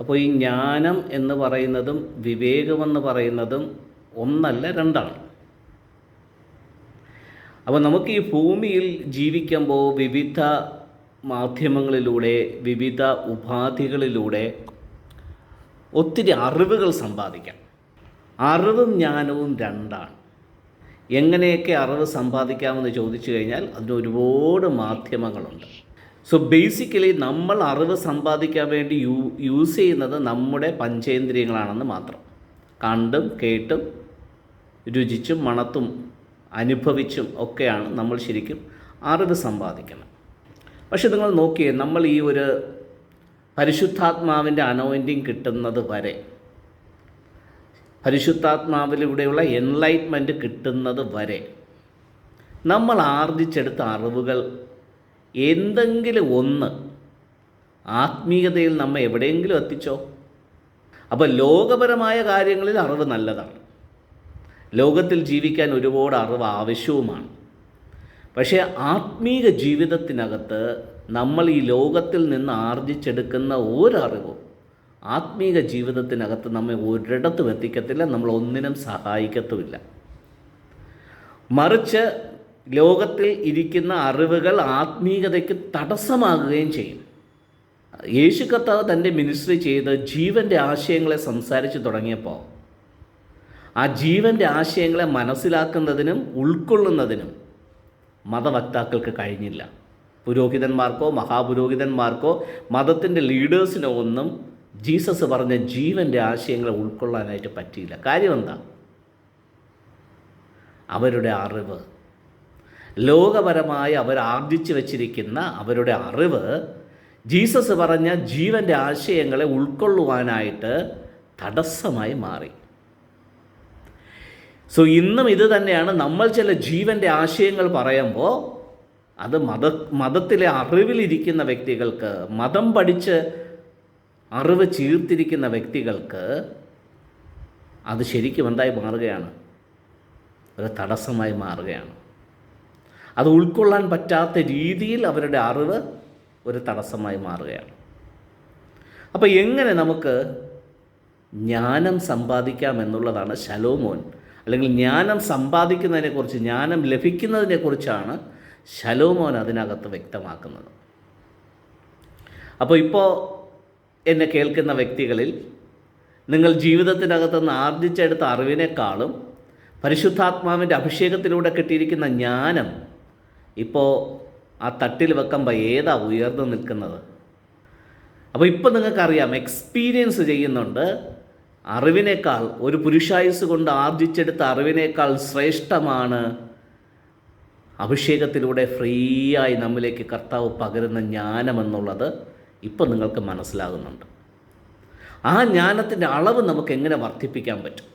അപ്പോൾ ഈ ജ്ഞാനം എന്ന് പറയുന്നതും വിവേകമെന്ന് പറയുന്നതും ഒന്നല്ല രണ്ടാണ്. അപ്പോൾ നമുക്ക് ഈ ഭൂമിയിൽ ജീവിക്കുമ്പോൾ വിവിധ മാധ്യമങ്ങളിലൂടെ വിവിധ ഉപാധികളിലൂടെ ഒത്തിരി അറിവുകൾ സമ്പാദിക്കാം. അറിവും ജ്ഞാനവും രണ്ടാണ്. എങ്ങനെയൊക്കെ അറിവ് സമ്പാദിക്കാമെന്ന് ചോദിച്ചു കഴിഞ്ഞാൽ അതിന് ഒരുപാട് മാധ്യമങ്ങളുണ്ട്. സോ ബേസിക്കലി നമ്മൾ അറിവ് സമ്പാദിക്കാൻ വേണ്ടി യൂ യൂസ് ചെയ്യുന്നത് നമ്മുടെ പഞ്ചേന്ദ്രിയങ്ങളാണെന്ന് മാത്രം. കണ്ടും കേട്ടും രുചിച്ചും മണത്തും അനുഭവിച്ചും ഒക്കെയാണ് നമ്മൾ ശരിക്കും അറിവ് സമ്പാദിക്കണം പക്ഷെ നിങ്ങൾ നോക്കിയേ നമ്മൾ ഈ ഒരു പരിശുദ്ധാത്മാവിന്റെ അനോയിന്റിങ് കിട്ടുന്നത് വരെ പരിശുദ്ധാത്മാവിലൂടെയുള്ള എൻലൈറ്റ്മെന്റ് കിട്ടുന്നത് വരെ നമ്മൾ ആർജിച്ചെടുത്ത അറിവുകൾ എന്തെങ്കിലും ഒന്ന് ആത്മീയതയിൽ നമ്മെ എവിടെയെങ്കിലും എത്തിച്ചോ? അപ്പോൾ ലോകപരമായ കാര്യങ്ങളിൽ അറിവ് നല്ലതാണ്. ലോകത്തിൽ ജീവിക്കാൻ ഒരുപാട് അറിവ് ആവശ്യവുമാണ്. പക്ഷേ ആത്മീക ജീവിതത്തിനകത്ത് നമ്മൾ ഈ ലോകത്തിൽ നിന്ന് ആർജിച്ചെടുക്കുന്ന ഒരറിവും ആത്മീക ജീവിതത്തിനകത്ത് നമ്മെ ഒരിടത്തും എത്തിക്കത്തില്ല നമ്മൾ ഒന്നിനും സഹായിക്കത്തുമില്ല. മറിച്ച് ലോകത്തിൽ ഇരിക്കുന്ന അറിവുകൾ ആത്മീയതയ്ക്ക് തടസ്സമാകുകയും ചെയ്യും. യേശു കർത്താവ് തന്റെ മിനിസ്ട്രി ചെയ്ത് ജീവന്റെ ആശയങ്ങളെ സംസാരിച്ച് തുടങ്ങിയപ്പോൾ ആ ജീവന്റെ ആശയങ്ങളെ മനസ്സിലാക്കുന്നതിനും ഉൾക്കൊള്ളുന്നതിനും മതവക്താക്കൾക്ക് കഴിഞ്ഞില്ല. പുരോഹിതന്മാർക്കോ മഹാപുരോഹിതന്മാർക്കോ മതത്തിന്റെ ലീഡേഴ്സിനോ ഒന്നും ജീസസ് പറഞ്ഞ ജീവന്റെ ആശയങ്ങളെ ഉൾക്കൊള്ളാനായിട്ട് പറ്റിയില്ല. കാര്യം എന്താ? അവരുടെ അറിവ് ലോകപരമായി അവർ ആർജിച്ചു വച്ചിരിക്കുന്ന അവരുടെ അറിവ് ജീസസ് പറഞ്ഞ ജീവന്റെ ആശയങ്ങളെ ഉൾക്കൊള്ളുവാനായിട്ട് തടസ്സമായി മാറി. സോ ഇന്നും ഇത് തന്നെയാണ് നമ്മൾ ചില ജീവന്റെ ആശയങ്ങൾ പറയുമ്പോൾ അത് മത മതത്തിലെ അറിവിലിരിക്കുന്ന വ്യക്തികൾക്ക് മതം പഠിച്ച് അറിവ് ചീർത്തിരിക്കുന്ന വ്യക്തികൾക്ക് അത് ശരിക്കും എന്തായി മാറുകയാണ്? ഒരു തടസ്സമായി മാറുകയാണ്. അത് ഉൾക്കൊള്ളാൻ പറ്റാത്ത രീതിയിൽ അവരുടെ അറിവ് ഒരു തടസ്സമായി മാറുകയാണ്. അപ്പോൾ എങ്ങനെ നമുക്ക് ജ്ഞാനം സമ്പാദിക്കാം എന്നുള്ളതാണ് ശലോമോൻ. അല്ലെങ്കിൽ ജ്ഞാനം സമ്പാദിക്കുന്നതിനെക്കുറിച്ച് ജ്ഞാനം ലഭിക്കുന്നതിനെക്കുറിച്ചാണ് ശലോമോൻ അതിനകത്ത് വ്യക്തമാക്കുന്നത്. അപ്പോൾ ഇപ്പോൾ എന്നെ കേൾക്കുന്ന വ്യക്തികളിൽ നിങ്ങൾ ജീവിതത്തിനകത്ത് നിന്ന് ആർജിച്ചെടുത്ത അറിവിനേക്കാളും പരിശുദ്ധാത്മാവിന്റെ അഭിഷേകത്തിലൂടെ കിട്ടിയിരിക്കുന്ന ജ്ഞാനം ഇപ്പോൾ ആ തട്ടിൽ വെക്കുമ്പോൾ ഏതാ ഉയർന്നു നിൽക്കുന്നത്? അപ്പോൾ ഇപ്പോൾ നിങ്ങൾക്കറിയാം എക്സ്പീരിയൻസ് ചെയ്യുന്നുണ്ട്. അറിവിനേക്കാൾ ഒരു പുരുഷായുസ് കൊണ്ട് ആർജിച്ചെടുത്ത അറിവിനേക്കാൾ ശ്രേഷ്ഠമാണ് അഭിഷേകത്തിലൂടെ ഫ്രീ ആയി നമ്മിലേക്ക് കർത്താവ് പകരുന്ന ജ്ഞാനമെന്നുള്ളത് ഇപ്പം നിങ്ങൾക്ക് മനസ്സിലാകുന്നുണ്ട്. ആ ജ്ഞാനത്തിന്റെ അളവ് നമുക്ക് എങ്ങനെ വർദ്ധിപ്പിക്കാൻ പറ്റും?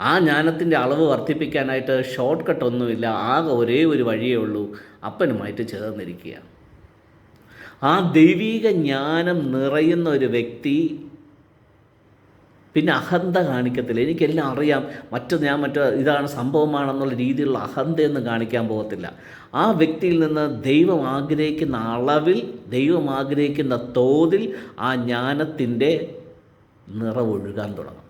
ആ ജ്ഞാനത്തിന്റെ അളവ് വർദ്ധിപ്പിക്കാനായിട്ട് ഷോർട്ട് കട്ട് ഒന്നുമില്ല ആകെ ഒരേ ഒരു വഴിയേ ഉള്ളൂ. അപ്പനുമായിട്ട് ചേർന്നിരിക്കുക. ആ ദൈവീക ജ്ഞാനം നിറയുന്ന ഒരു വ്യക്തി പിന്നെ അഹന്ത കാണിക്കത്തില്ല. എനിക്കെല്ലാം അറിയാം. മറ്റു ഞാൻ മറ്റു ഇതാണ് സംഭവമാണെന്നുള്ള രീതിയിലുള്ള അഹന്തയൊന്നും കാണിക്കാൻ പോകത്തില്ല. ആ വ്യക്തിയിൽ നിന്ന് ദൈവം ആഗ്രഹിക്കുന്ന അളവിൽ ദൈവം ആഗ്രഹിക്കുന്ന തോതിൽ ആ ജ്ഞാനത്തിന്റെ നിറവൊഴുകാൻ തുടങ്ങും.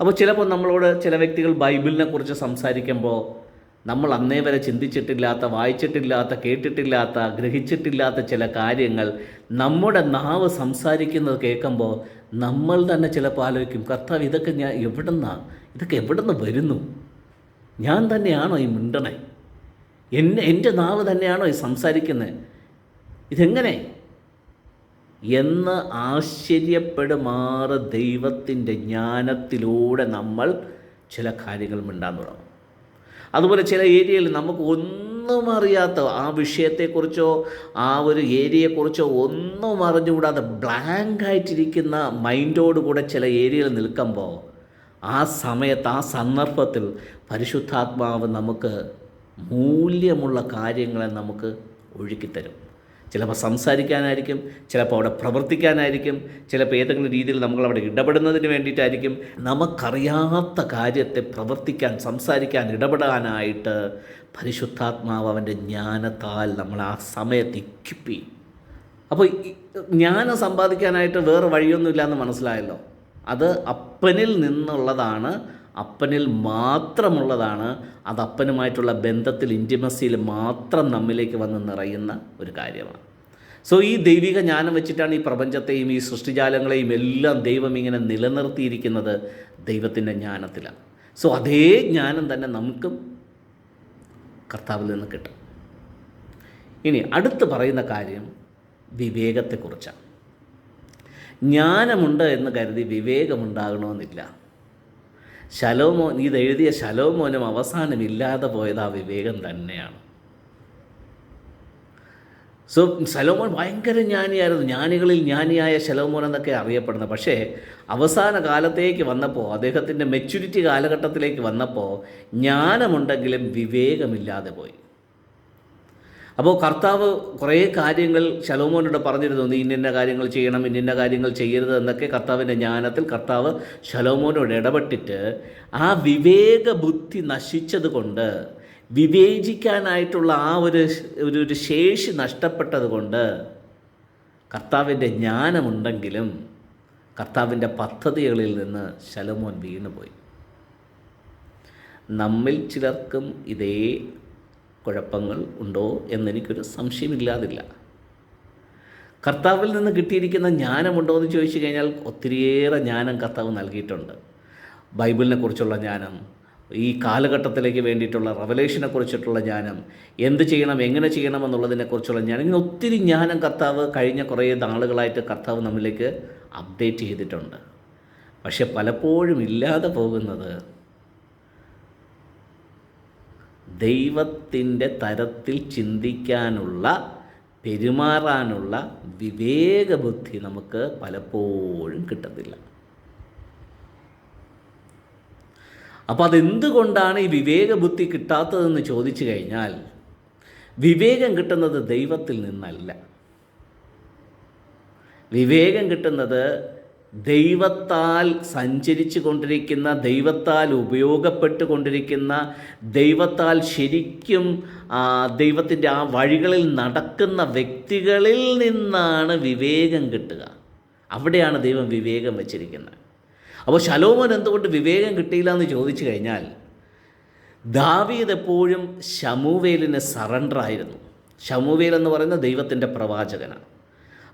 അപ്പോൾ ചിലപ്പോൾ നമ്മളോട് ചില വ്യക്തികൾ ബൈബിളിനെ കുറിച്ച് സംസാരിക്കുമ്പോൾ നമ്മൾ അന്നേ വരെ ചിന്തിച്ചിട്ടില്ലാത്ത വായിച്ചിട്ടില്ലാത്ത കേട്ടിട്ടില്ലാത്ത ഗ്രഹിച്ചിട്ടില്ലാത്ത ചില കാര്യങ്ങൾ നമ്മുടെ നാവ് സംസാരിക്കുന്നത് കേൾക്കുമ്പോൾ നമ്മൾ തന്നെ ചിലപ്പോൾ ആലോചിക്കും കർത്താവ് ഇതൊക്കെ ഞാൻ എവിടുന്നാ? ഇതൊക്കെ എവിടുന്ന് വരുന്നു? ഞാൻ തന്നെയാണോ ഈ മിണ്ടണേ? എന്നെ എന്റെ നാവ് തന്നെയാണോ ഈ സംസാരിക്കുന്നത് ഇതെങ്ങനെ എന്ന് ആശ്ചര്യപ്പെടുമാറ് ദൈവത്തിന്റെ ജ്ഞാനത്തിലൂടെ നമ്മൾ ചില കാര്യങ്ങൾ മിണ്ടാൻ തുടങ്ങും. അതുപോലെ ചില ഏരിയയിൽ നമുക്ക് ഒന്നും അറിയാത്ത ആ വിഷയത്തെക്കുറിച്ചോ ആ ഒരു ഏരിയയെക്കുറിച്ചോ ഒന്നും അറിഞ്ഞുകൂടാതെ ബ്ലാങ്ക് ആയിട്ടിരിക്കുന്ന മൈൻഡോട് കൂടെ ചില ഏരിയയിൽ നിൽക്കുമ്പോൾ ആ സമയത്ത് ആ സന്ദർഭത്തിൽ പരിശുദ്ധാത്മാവ് നമുക്ക് മൂല്യമുള്ള കാര്യങ്ങളെ നമുക്ക് ഒഴുക്കിത്തരും. ചിലപ്പോൾ സംസാരിക്കാനായിരിക്കും ചിലപ്പോൾ അവിടെ പ്രവർത്തിക്കാനായിരിക്കും ചിലപ്പോൾ ഏതെങ്കിലും രീതിയിൽ നമ്മളവിടെ ഇടപെടുന്നതിന് വേണ്ടിയിട്ടായിരിക്കും. നമുക്കറിയാത്ത കാര്യത്തെ പ്രവർത്തിക്കാൻ സംസാരിക്കാൻ ഇടപെടാനായിട്ട് പരിശുദ്ധാത്മാവ് അവന്റെ ജ്ഞാനത്താൽ നമ്മൾ ആ സമയത്ത് ഇക്കിപ്പി അപ്പോൾ ജ്ഞാനം സമ്പാദിക്കാനായിട്ട് വേറെ വഴിയൊന്നുമില്ല എന്ന് മനസ്സിലായല്ലോ. അത് അപ്പനിൽ നിന്നുള്ളതാണ് അപ്പനിൽ മാത്രമുള്ളതാണ് അത് അപ്പനുമായിട്ടുള്ള ബന്ധത്തിൽ ഇന്റിമസിയിൽ മാത്രം നമ്മിലേക്ക് വന്ന് നിറയുന്ന ഒരു കാര്യമാണ്. സോ ഈ ദൈവിക ജ്ഞാനം വെച്ചിട്ടാണ് ഈ പ്രപഞ്ചത്തെയും ഈ സൃഷ്ടിജാലങ്ങളെയും എല്ലാം ദൈവം ഇങ്ങനെ നിലനിർത്തിയിരിക്കുന്നത് ദൈവത്തിന്റെ ജ്ഞാനത്തിലാണ്. സോ അതേ ജ്ഞാനം തന്നെ നമുക്കും കർത്താവിൽ നിന്ന് കിട്ടും. ഇനി അടുത്ത് പറയുന്ന കാര്യം വിവേകത്തെക്കുറിച്ചാണ്. ജ്ഞാനമുണ്ട് എന്ന് കരുതി വിവേകമുണ്ടാകണമെന്നില്ല. ശലോമോൻ ഇത് എഴുതിയ ശലോമോനും അവസാനമില്ലാതെ പോയത് ആ വിവേകം തന്നെയാണ്. സോ ശലോമോൻ ഭയങ്കര ജ്ഞാനിയായിരുന്നു. ജ്ഞാനികളിൽ ജ്ഞാനിയായ ശലോമോൻ എന്നൊക്കെ അറിയപ്പെടുന്നത് പക്ഷേ അവസാന കാലത്തേക്ക് വന്നപ്പോൾ അദ്ദേഹത്തിന്റെ മെച്യൂരിറ്റി കാലഘട്ടത്തിലേക്ക് വന്നപ്പോൾ ജ്ഞാനമുണ്ടെങ്കിലും വിവേകമില്ലാതെ പോയി. അപ്പോൾ കർത്താവ് കുറേ കാര്യങ്ങൾ ശലോമോനോട് പറഞ്ഞിരുന്നു നീ ഇന്നിന്ന കാര്യങ്ങൾ ചെയ്യണം ഇന്നിന്ന കാര്യങ്ങൾ ചെയ്യരുത് എന്നൊക്കെ കർത്താവിന്റെ ജ്ഞാനത്തിൽ കർത്താവ് ശലോമോനോട് ഇടപെട്ടിട്ട് ആ വിവേക ബുദ്ധി നശിച്ചത് കൊണ്ട് വിവേചിക്കാനായിട്ടുള്ള ആ ഒരു ഒരു ഒരു ശേഷി നഷ്ടപ്പെട്ടത് കൊണ്ട് കർത്താവിന്റെ ജ്ഞാനമുണ്ടെങ്കിലും കർത്താവിന്റെ പദ്ധതികളിൽ നിന്ന് ശലോമോൻ വീണുപോയി. നമ്മിൽ ചിലർക്കും ഇതേ കുഴപ്പങ്ങൾ ഉണ്ടോ എന്നെനിക്കൊരു സംശയമില്ലാതില്ല. കർത്താവിൽ നിന്ന് കിട്ടിയിരിക്കുന്ന ജ്ഞാനമുണ്ടോ എന്ന് ചോദിച്ചു കഴിഞ്ഞാൽ ഒത്തിരിയേറെ ജ്ഞാനം കർത്താവ് നൽകിയിട്ടുണ്ട്. ബൈബിളിനെ കുറിച്ചുള്ള ജ്ഞാനം ഈ കാലഘട്ടത്തിലേക്ക് വേണ്ടിയിട്ടുള്ള റവലേഷനെ കുറിച്ചിട്ടുള്ള ജ്ഞാനം എന്ത് ചെയ്യണം എങ്ങനെ ചെയ്യണം എന്നുള്ളതിനെക്കുറിച്ചുള്ള ജ്ഞാനം ഇങ്ങനെ ഒത്തിരി ജ്ഞാനം കർത്താവ് കഴിഞ്ഞ കുറേ നാളുകളായിട്ട് കർത്താവ് നമ്മിലേക്ക് അപ്ഡേറ്റ് ചെയ്തിട്ടുണ്ട്. പക്ഷെ പലപ്പോഴും ഇല്ലാതെ പോകുന്നത് ദൈവത്തിന്റെ തരത്തിൽ ചിന്തിക്കാനുള്ള പെരുമാറാനുള്ള വിവേകബുദ്ധി നമുക്ക് പലപ്പോഴും കിട്ടത്തില്ല. അപ്പോൾ അതെന്തുകൊണ്ടാണ് ഈ വിവേകബുദ്ധി കിട്ടാത്തതെന്ന് ചോദിച്ചു കഴിഞ്ഞാൽ വിവേകം കിട്ടുന്നത് ദൈവത്തിൽ നിന്നല്ല. വിവേകം കിട്ടുന്നത് ദൈവത്താൽ സഞ്ചരിച്ചു കൊണ്ടിരിക്കുന്ന ദൈവത്താൽ ഉപയോഗപ്പെട്ടുകൊണ്ടിരിക്കുന്ന ദൈവത്താൽ ശരിക്കും ദൈവത്തിന്റെ ആ വഴികളിൽ നടക്കുന്ന വ്യക്തികളിൽ നിന്നാണ് വിവേകം കിട്ടുക. അവിടെയാണ് ദൈവം വിവേകം വച്ചിരിക്കുന്നത്. അപ്പോൾ ശലോമൻ എന്തുകൊണ്ട് വിവേകം കിട്ടിയില്ല എന്ന് ചോദിച്ചു കഴിഞ്ഞാൽ ദാവീദ് എപ്പോഴും ശമുവേലിന് സറണ്ടർ ആയിരുന്നു ശമുവേൽ എന്ന് പറയുന്ന ദൈവത്തിന്റെ പ്രവാചകനാണ്.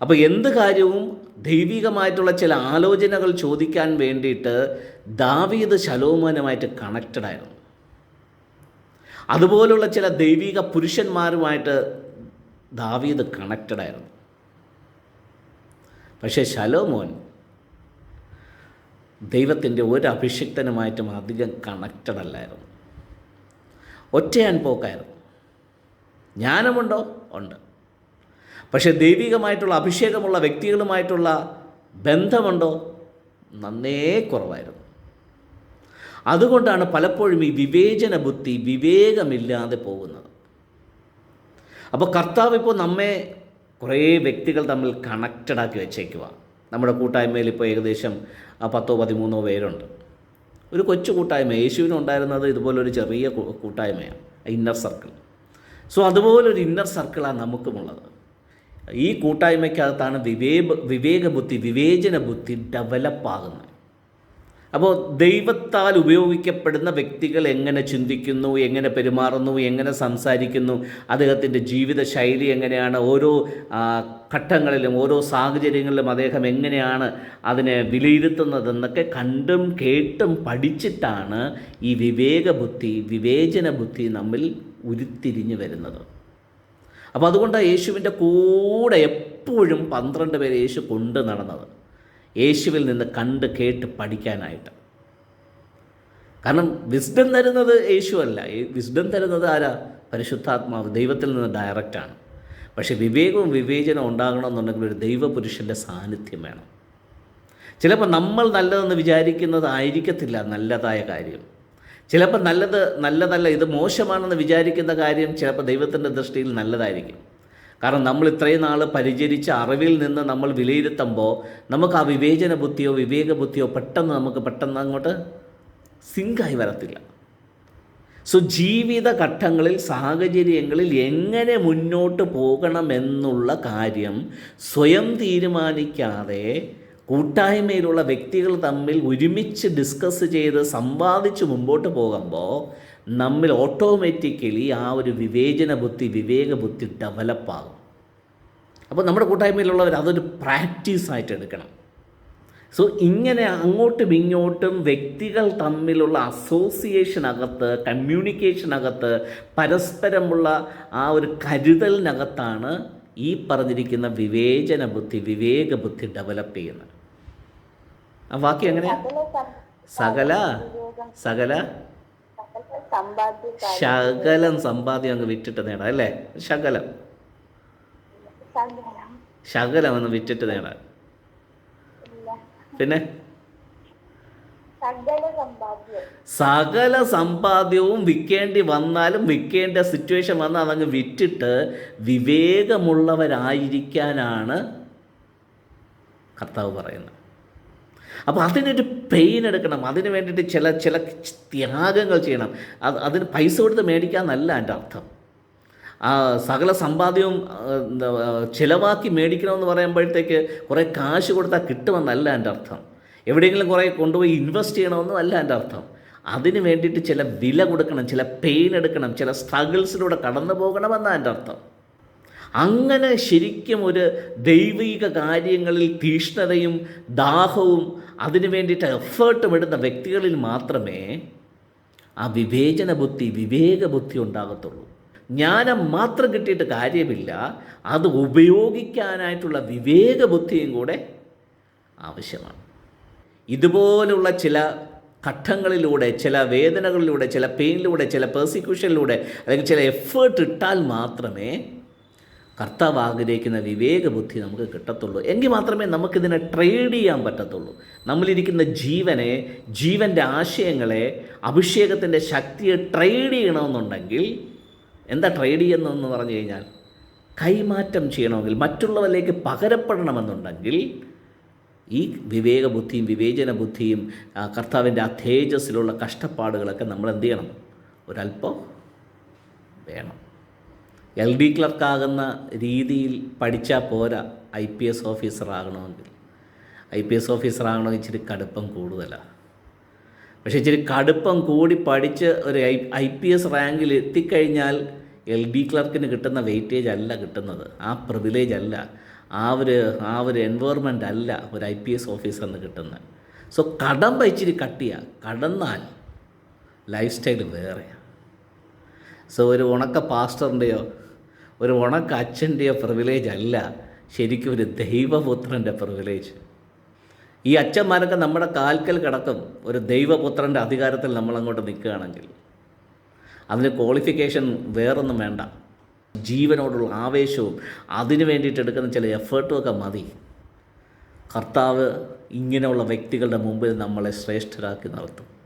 അപ്പോൾ എന്ത് കാര്യവും ദൈവികമായിട്ടുള്ള ചില ആലോചനകൾ ചോദിക്കാൻ വേണ്ടിയിട്ട് ദാവീദ് ശലോമോനുമായിട്ട് കണക്റ്റഡ് ആയിരുന്നു. അതുപോലുള്ള ചില ദൈവിക പുരുഷന്മാരുമായിട്ട് ദാവീദ് കണക്റ്റഡ് ആയിരുന്നു. പക്ഷേ ശലോമോൻ ദൈവത്തിന്റെ ഒരു അഭിഷിക്തനുമായിട്ടും അധികം കണക്റ്റഡ് അല്ലായിരുന്നു. ഒറ്റയാൻ പോക്കായിരുന്നു. ജ്ഞാനമുണ്ടോ? ഉണ്ട്. പക്ഷേ ദൈവികമായിട്ടുള്ള അഭിഷേകമുള്ള വ്യക്തികളുമായിട്ടുള്ള ബന്ധമുണ്ടോ? നന്നേ കുറവായിരുന്നു. അതുകൊണ്ടാണ് പലപ്പോഴും ഈ വിവേചന ബുദ്ധി വിവേകമില്ലാതെ പോകുന്നത്. അപ്പോൾ കർത്താവ് ഇപ്പോൾ നമ്മെ കുറേ വ്യക്തികൾ തമ്മിൽ കണക്റ്റഡ് ആക്കി വെച്ചേക്കുക നമ്മുടെ കൂട്ടായ്മയിൽ ഇപ്പോൾ ഏകദേശം പത്തോ പതിമൂന്നോ പേരുണ്ട്. ഒരു കൊച്ചു കൂട്ടായ്മ യേശുവിനുണ്ടായിരുന്നത് ഇതുപോലൊരു ചെറിയ കൂട്ടായ്മയാണ് ഇന്നർ സർക്കിൾ സോ അതുപോലൊരു ഇന്നർ സർക്കിളാണ് നമുക്കുമുള്ളത്. ഈ കൂട്ടായ്മയ്ക്കകത്താണ് വിവേക വിവേകബുദ്ധി വിവേചന ബുദ്ധി ഡെവലപ്പാകുന്നത് അപ്പോൾ ദൈവത്താൽ ഉപയോഗിക്കപ്പെടുന്ന വ്യക്തികൾ എങ്ങനെ ചിന്തിക്കുന്നു എങ്ങനെ പെരുമാറുന്നു എങ്ങനെ സംസാരിക്കുന്നു അദ്ദേഹത്തിന്റെ ജീവിത ശൈലി എങ്ങനെയാണ് ഓരോ ഘട്ടങ്ങളിലും ഓരോ സാഹചര്യങ്ങളിലും അദ്ദേഹം എങ്ങനെയാണ് അതിനെ വിലയിരുത്തുന്നതെന്നൊക്കെ കണ്ടും കേട്ടും പഠിച്ചിട്ടാണ് ഈ വിവേകബുദ്ധി വിവേചന ബുദ്ധി നമ്മിൽ ഉരുത്തിരിഞ്ഞു വരുന്നത്. അപ്പോൾ അതുകൊണ്ട് യേശുവിന്റെ കൂടെ എപ്പോഴും പന്ത്രണ്ട് പേരെ യേശു കൊണ്ട് നടന്നത്. യേശുവിൽ നിന്ന് കണ്ട് കേട്ട് പഠിക്കാനായിട്ട്. കാരണം വിസ്ഡം തരുന്നത് യേശു അല്ല. വിസ്ഡം തരുന്നത് ആരാ? പരിശുദ്ധാത്മാവ് ദൈവത്തിൽ നിന്ന് ഡയറക്റ്റാണ് പക്ഷേ വിവേകവും വിവേചനവും ഉണ്ടാകണമെന്നുണ്ടെങ്കിൽ ഒരു ദൈവപുരുഷന്റെ സാന്നിധ്യം വേണം. ചിലപ്പോൾ നമ്മൾ നല്ലതെന്ന് വിചാരിക്കുന്നതായിരിക്കത്തില്ല നല്ലതായ കാര്യം. ചിലപ്പോൾ നല്ലത് നല്ലതല്ല ഇത് മോശമാണെന്ന് വിചാരിക്കുന്ന കാര്യം ചിലപ്പോൾ ദൈവത്തിന്റെ ദൃഷ്ടിയിൽ നല്ലതായിരിക്കും. കാരണം നമ്മൾ ഇത്രയും നാൾ പരിചരിച്ച അറിവിൽ നിന്ന് നമ്മൾ വിലയിരുത്തുമ്പോൾ നമുക്ക് ആ വിവേചന ബുദ്ധിയോ വിവേക ബുദ്ധിയോ പെട്ടെന്ന് നമുക്ക് പെട്ടെന്ന് അങ്ങോട്ട് സിങ്കായി വരത്തില്ല. സോ ജീവിത ഘട്ടങ്ങളിൽ സാഹചര്യങ്ങളിൽ എങ്ങനെ മുന്നോട്ട് പോകണമെന്നുള്ള കാര്യം സ്വയം തീരുമാനിക്കാതെ കൂട്ടായ്മയിലുള്ള വ്യക്തികൾ തമ്മിൽ ഒരുമിച്ച് ഡിസ്കസ് ചെയ്ത് സമ്പാദിച്ച് മുമ്പോട്ട് പോകുമ്പോൾ നമ്മിൽ ഓട്ടോമാറ്റിക്കലി ആ ഒരു വിവേചന ബുദ്ധി വിവേക ബുദ്ധി ഡെവലപ്പാകും അപ്പോൾ നമ്മുടെ കൂട്ടായ്മയിലുള്ളവർ അതൊരു പ്രാക്ടീസായിട്ട് എടുക്കണം. സോ ഇങ്ങനെ അങ്ങോട്ടും ഇങ്ങോട്ടും വ്യക്തികൾ തമ്മിലുള്ള അസോസിയേഷനകത്ത് കമ്മ്യൂണിക്കേഷനകത്ത് പരസ്പരമുള്ള ആ ഒരു കരുതലിനകത്താണ് ഈ പറഞ്ഞിരിക്കുന്ന വിവേചന ബുദ്ധി വിവേക ബുദ്ധി ഡെവലപ്പ് ചെയ്യുന്നത്. ആ വാക്യം എങ്ങനെയാ സകല സകല? ശകലം സമ്പാദ്യം അങ്ങ് വിറ്റിട്ട് നേടാം അല്ലേ? ശകലം. ശകലം അങ്ങ് വിറ്റിട്ട് നേടാം. പിന്നെ? സകല സമ്പാദ്യവും വിൽക്കേണ്ടി വന്നാലും വിൽക്കേണ്ട സിറ്റുവേഷൻ വന്നാൽ അതങ്ങ് വിറ്റിട്ട് വിവേകമുള്ളവരായിരിക്കാനാണ് കർത്താവ് പറയുന്നത്. അപ്പോൾ അതിനൊരു പെയിൻ എടുക്കണം. അതിന് വേണ്ടിയിട്ട് ചില ചില ത്യാഗങ്ങൾ ചെയ്യണം. അത് അതിന് പൈസ കൊടുത്ത് മേടിക്കാമെന്നല്ല എന്റെ അർത്ഥം. സകല സമ്പാദ്യവും ചിലവാക്കി മേടിക്കണമെന്ന് പറയുമ്പോഴത്തേക്ക് കുറേ കാശ് കൊടുത്താൽ കിട്ടുമെന്നല്ല എന്റെ അർത്ഥം. എവിടെയെങ്കിലും കുറേ കൊണ്ടുപോയി ഇൻവെസ്റ്റ് ചെയ്യണമെന്നും അല്ല എന്റെ അർത്ഥം. അതിന് വേണ്ടിയിട്ട് ചില വില കൊടുക്കണം ചില പെയിൻ എടുക്കണം ചില സ്ട്രഗിൾസിലൂടെ കടന്നു പോകണമെന്നാണ് എന്റെ അർത്ഥം. അങ്ങനെ ശരിക്കും ഒരു ദൈവിക കാര്യങ്ങളിൽ തീഷ്ണതയും ദാഹവും അതിനു വേണ്ടിയിട്ട് എഫേർട്ട് വിടുന്ന വ്യക്തികളിൽ മാത്രമേ ആ വിവേചന ബുദ്ധി വിവേക ബുദ്ധി ഉണ്ടാകത്തുള്ളൂ. ജ്ഞാനം മാത്രം കിട്ടിയിട്ട് കാര്യമില്ല. അത് ഉപയോഗിക്കാനായിട്ടുള്ള വിവേക ബുദ്ധിയും കൂടെ ആവശ്യമാണ്. ഇതുപോലുള്ള ചില ഘട്ടങ്ങളിലൂടെ ചില വേദനകളിലൂടെ ചില പെയിനിലൂടെ ചില പെർസിക്യൂഷനിലൂടെ അല്ലെങ്കിൽ ചില എഫേർട്ട് ഇട്ടാൽ മാത്രമേ കർത്താവ് ആഗ്രഹിക്കുന്ന വിവേക ബുദ്ധി നമുക്ക് കിട്ടത്തുള്ളൂ. എങ്കിൽ മാത്രമേ നമുക്കിതിനെ ട്രേഡ് ചെയ്യാൻ പറ്റത്തുള്ളൂ. നമ്മളിരിക്കുന്ന ജീവനെ ജീവന്റെ ആശയങ്ങളെ അഭിഷേകത്തിന്റെ ശക്തിയെ ട്രേഡ് ചെയ്യണമെന്നുണ്ടെങ്കിൽ എന്താ ട്രേഡ് ചെയ്യുന്നതെന്ന് പറഞ്ഞു കഴിഞ്ഞാൽ കൈമാറ്റം ചെയ്യണമെങ്കിൽ മറ്റുള്ളവരിലേക്ക് പകരപ്പെടണമെന്നുണ്ടെങ്കിൽ ഈ വിവേകബുദ്ധിയും വിവേചന ബുദ്ധിയും കർത്താവിന്റെ ആ തേജസ്സിലുള്ള കഷ്ടപ്പാടുകളൊക്കെ നമ്മൾ എന്ത് ചെയ്യണം? ഒരല്പം വേണം. എൽ ഡി ക്ലർക്കാകുന്ന രീതിയിൽ പഠിച്ചാൽ പോരാ ഐ പി എസ് ഓഫീസർ ആകണമെങ്കിൽ ഐ പി എസ് ഓഫീസർ ആകണമെങ്കിൽ ഇച്ചിരി കടുപ്പം കൂടുതലാണ് പക്ഷേ ഇച്ചിരി കടുപ്പം കൂടി പഠിച്ച് ഒരു ഐ ഐ പി എസ് റാങ്കിൽ എത്തിക്കഴിഞ്ഞാൽ എൽ ഡി ക്ലർക്കിന് കിട്ടുന്ന വെയിറ്റേജ് അല്ല കിട്ടുന്നത്. ആ പ്രിവിലേജ് അല്ല. ആ ഒരു ആ ഒരു എൻവയർമെന്റ് അല്ല ഒരു ഐ പി എസ് ഓഫീസറിന് കിട്ടുന്നത്. സോ കടമ്പ ഇച്ചിരി കട്ടിയാണ് കടന്നാൽ ലൈഫ് സ്റ്റൈൽ വേറെയാണ് സോ ഒരു ഉണക്ക പാസ്റ്ററിന്റെയോ ഒരു ഉണക്ക അച്ഛന്റെയോ പ്രിവിലേജ് അല്ല ശരിക്കും ഒരു ദൈവപുത്രന്റെ പ്രിവിലേജ് ഈ അച്ഛന്മാരൊക്കെ നമ്മുടെ കാൽക്കൽ കിടക്കും ഒരു ദൈവപുത്രന്റെ അധികാരത്തിൽ നമ്മളങ്ങോട്ട് നിൽക്കുകയാണെങ്കിൽ. അതിന് ക്വാളിഫിക്കേഷൻ വേറൊന്നും വേണ്ട. ജീവനോടുള്ള ആവേശവും അതിന് വേണ്ടിയിട്ട് എടുക്കുന്ന ചില എഫേർട്ടും ഒക്കെ മതി. കർത്താവ് ഇങ്ങനെയുള്ള വ്യക്തികളുടെ മുമ്പിൽ നമ്മളെ ശ്രേഷ്ഠരാക്കി നിർത്തും